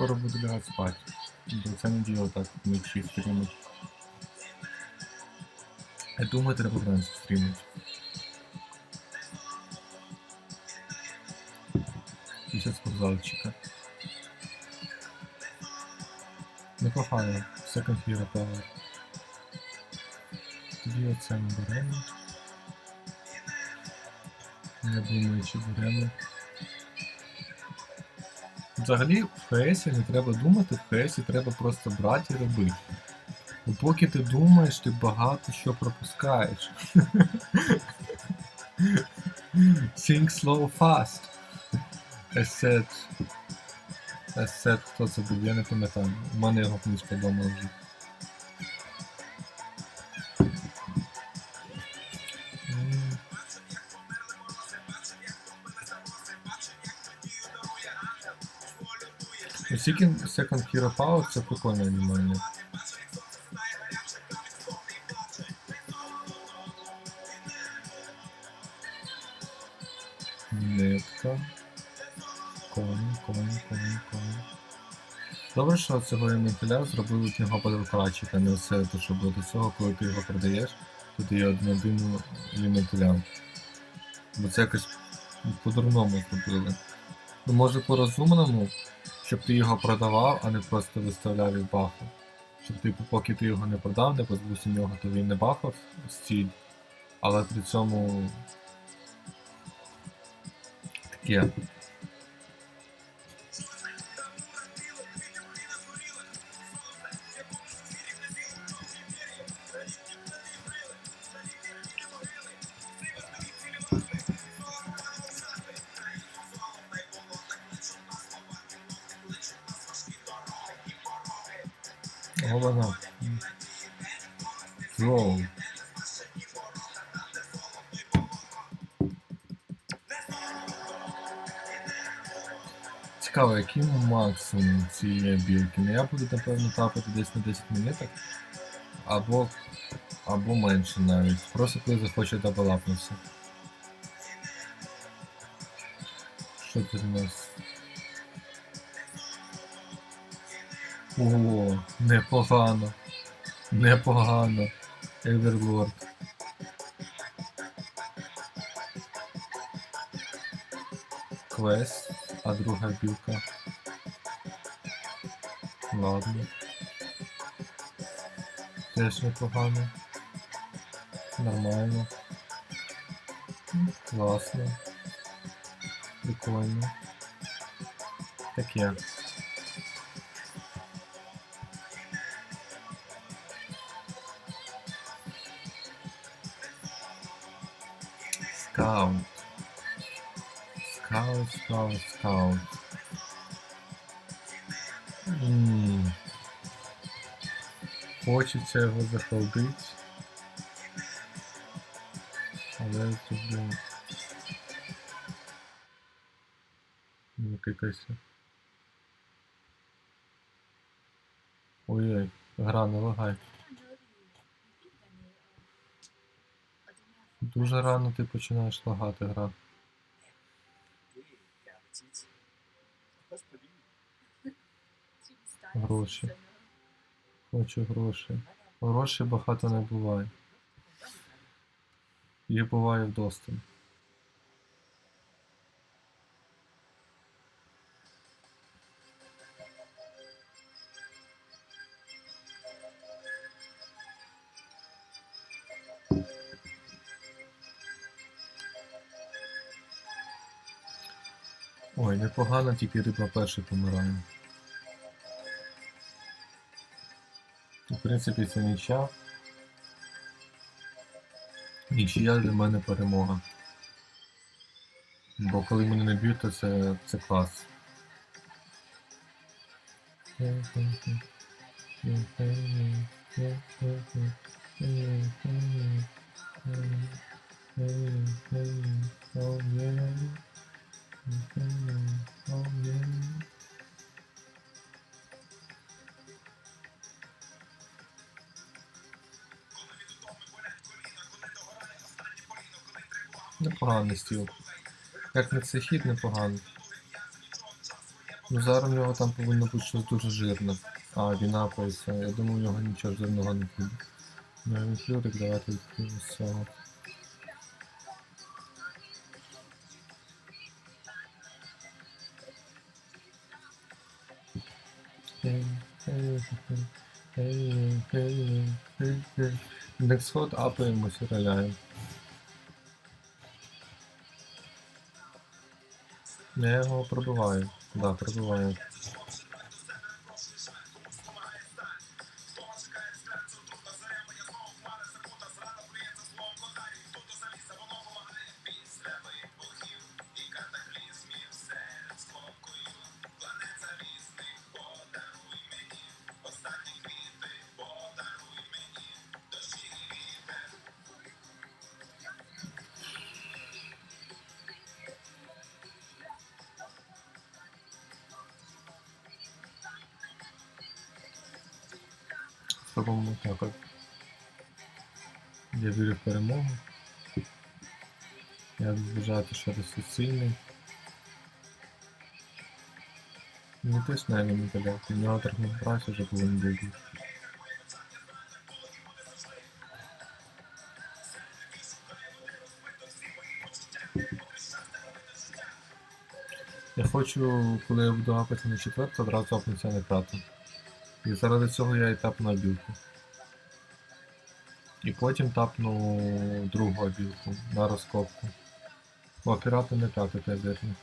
скоро буду лягати спати. Бо це не діло так вночі стрімить. Я думаю, треба вранці стрімити. Після спортзальчика. Непогано. Second Hero Power. Тоді оце ми беремо. Не думаю, чи беремо. Взагалі в ФС не треба думати, в ФС треба просто брати і робити. Бо поки ти думаєш, ти багато що пропускаєш. Think slow fast. Asset. Asset, хто це був, я не пам'ятаю. У мене його книжка вдома вже. Seeking Second Hero Power це прикольне анімальне. Нитка. Коні, коні, коні, коні. Добре, що цього інвентаря зробили з нього а не все те, що було до цього, коли ти його продаєш, то ти є один один. Бо це якось по-дурному зробили. Ну може по-розумному, щоб ти його продавав, а не просто виставляв і бахав. Щоб типу, поки ти його не продав, не позбувся нього, то він не бахав стіль, але при цьому таке. Голова. Злоу. Цікаво, який максимум цієї білки? Ну я буду напевно тапати десь на 10 минуток. Або. або менше навіть. Просто коли захоче дабалапнутися. Що тут у нас? О, непогано. Непогано. Еверлорд. Квест, а друга білка. Ладно. Теж непогано. Нормально. Класно. Прикольно. Таке. Скаут. Скаут, скаут, скаут. М. Хочеться його захолдити. Але тут блін. Ну, якась. Ой-ой, гра не лагай. Дуже рано ти починаєш лагати гра. Гроші. Хочу грошей. Грошей багато не буває. Їх буває вдосталь. Ой, непогано, тільки рибна перший помирає. В принципі, це нічия. Нічия для мене перемога. Бо коли мене не б'ють, то це, це клас. Непоганий стіл. Як на цей хід непоганий. Ну зараз в нього там повинно бути щось дуже жирне. А, він апається. Я думаю, у нього нічого жирного не буде. Ну, він флюрик, давайте відкриємо з цього. Дексход апаємо, сіраляємо. Я його пробиваю. Да, пробиваю. Спробуємо так. Я вірю в перемогу. Я вважати, що ресурс сильний. Не теж на інтелект. У нього трохи працю вже повинен бути. Я хочу, коли я буду апати на четверту, одразу апнутися на п'яту. І заради цього я і тапну білку. І потім тапну другу білку на розкопку. О, пірати не п'яти вірно.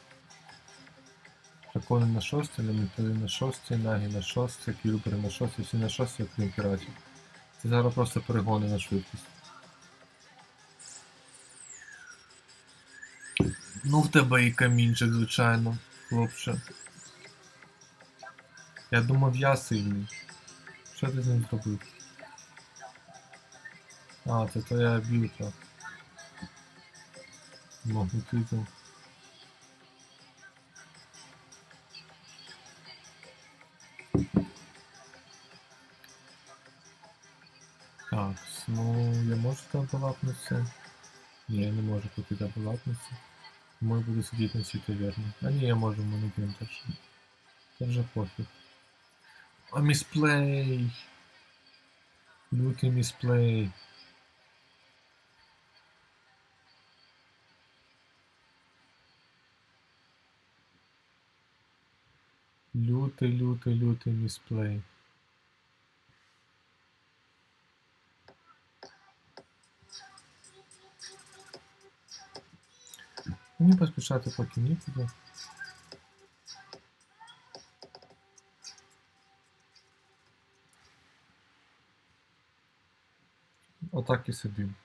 Дракони на шостий, елементарі на шостий, нагі на шостий, кілбери на шостий, всі на шостий, окрім піратів. Це зараз просто перегони на швидкість. Ну в тебе і камінчик, звичайно, хлопче. Я думав, я сильний. Що ти з ним зробив? А, це твоя білка. Магнетизм. Так, ну я можу там полапнутися? Ні, я не можу поки там полапнутися. Тому я буду сидіти на цій таверні. А ні, я можу, в мене теж. Це вже пофіг. А місплей! Лютий місплей. Лютий, лютий, лютий місплей. Мені поспішати поки нікуди. Отак і сидим.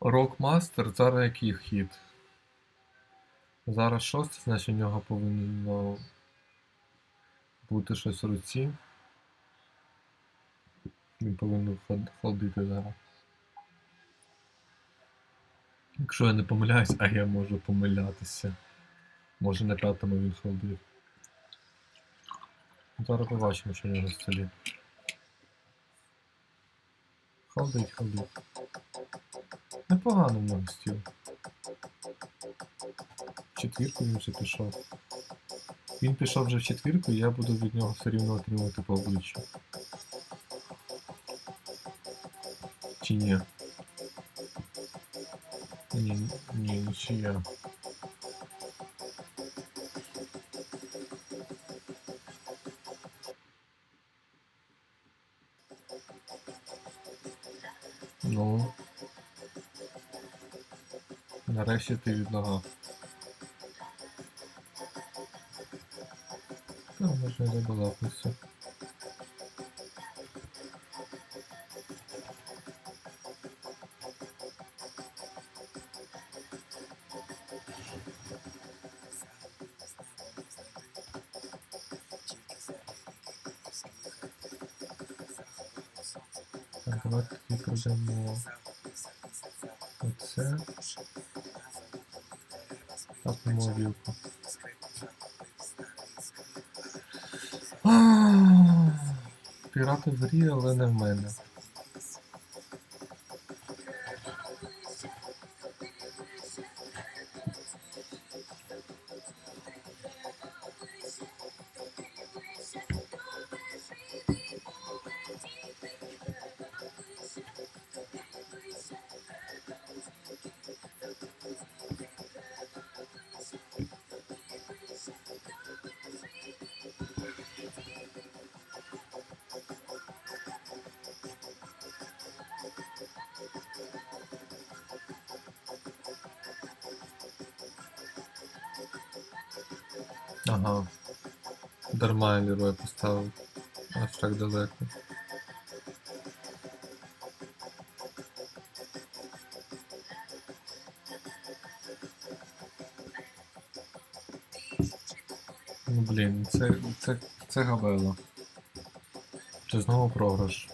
Рокмастер, зараз який хід? Зараз шостий, значить у нього повинно бути щось в руці. Він повинен ход- ходити зараз. Якщо я не помиляюсь, а я можу помилятися. Може на п'ятому він ходив. Зараз побачимо, що в нього в столі. Ходить, ходить. Непогано в стіл. Четвірку він вже пішов. Він пішов вже в четвірку, і я буду від нього все рівно отримувати по обличчю. Чи ні? Ні, ні, нічия. Ну. Нарешті ти відлагав. Ну, можна забалакатися. Так, тоді оце. Так, вілку. Пірати в грі, але не в мене. Ага. Дарма я Лерой поставив. Аж так далеко. Ну блін, це, це, це габела. Це знову програш.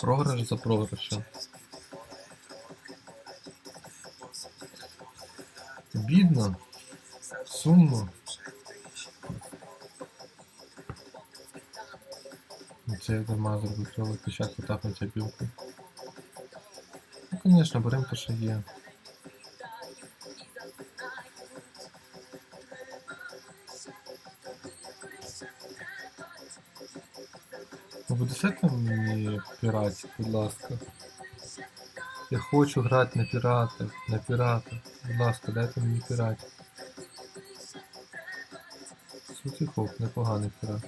Програш за програшем. Бідно. Сумно. Ну, Це я дарма зробив, треба спочатку тапнути білку. Ну, звісно, беремо те, що є. Ви будете мені піратів, будь ласка. Я хочу грати на піратах, на піратах. Будь ласка, дайте мені піратів. Суті непоганий пірат.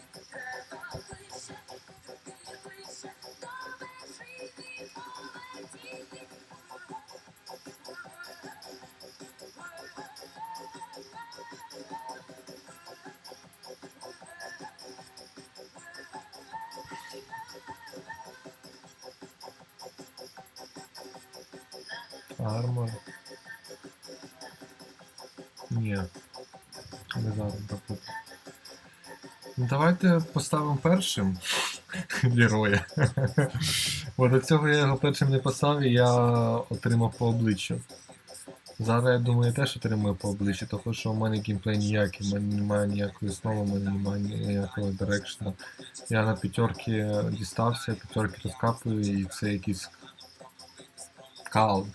Не зараз так. Ну, давайте поставимо першим героя. Бо до цього я його першим не поставив і я отримав по обличчю. Зараз я думаю, я теж отримаю по обличчю, тому що у мене геймплей ніякий, у мене немає ніякої основи, у мене немає ніякого дирекшена. Я на п'ятерки дістався, п'ятерки розкапую і це якийсь кал.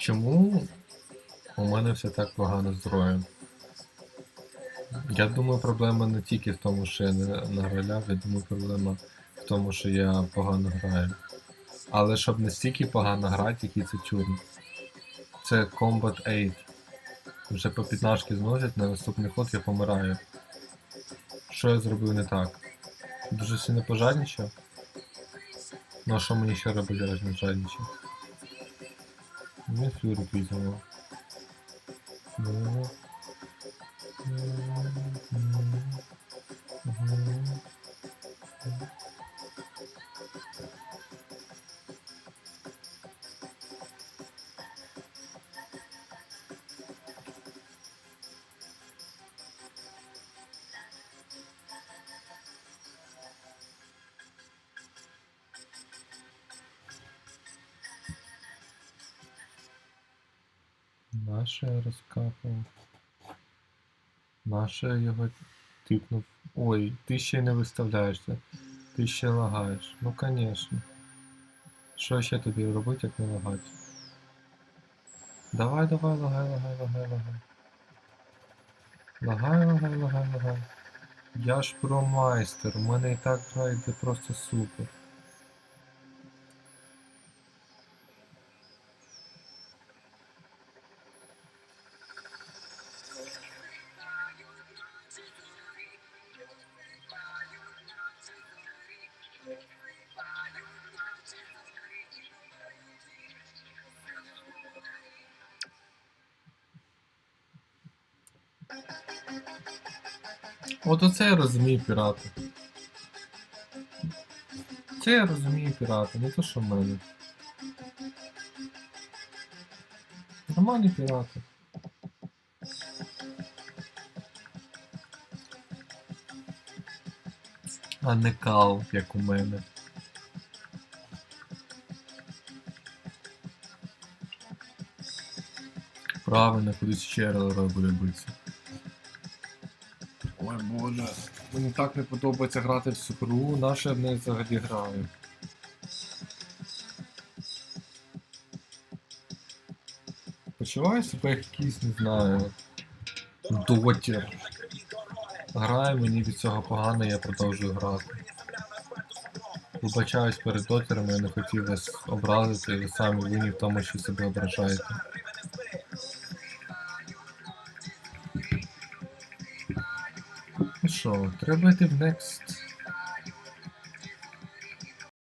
Чому у мене все так погано з? Я думаю, проблема не тільки в тому, що я не награляв, я думаю, проблема в тому, що я погано граю. Але щоб настільки погано грати, який це тюрм. Це Combat 8. Вже по 15 зносять, на наступний ход я помираю. Що я зробив не так? Дуже сильно пожадничав? Ну а що мені ще робити, раз не жадничав? Не флюрик візьмемо. Наше розкапав. Наше його тикнув. Ой, ти ще не виставляєшся. Ти ще лагаєш. Ну конечно. Що ще тобі робити, як не лагати? Давай, давай, лагай, лагай, лагай, лагай. Лагай, лагай, лагай, лагай. Я ж промайстер, у мене і так гра йде просто супер. От оце я розумію пірати. Це я розумію пірати, не то що в мене. Нормальні пірати. А не кал, як у мене. Правильно, кудись ще Релерой буде битися. Ой боже, мені так не подобається грати в гру, наше неї взагалі граю. Почуваю себе як якийсь, не знаю. Дотір. Граю, мені від цього погано, я продовжую грати. Вибачаюсь перед дотерами, я не хотів вас образити, ви самі винні в тому, що себе ображаєте. Що, треба йти в Next.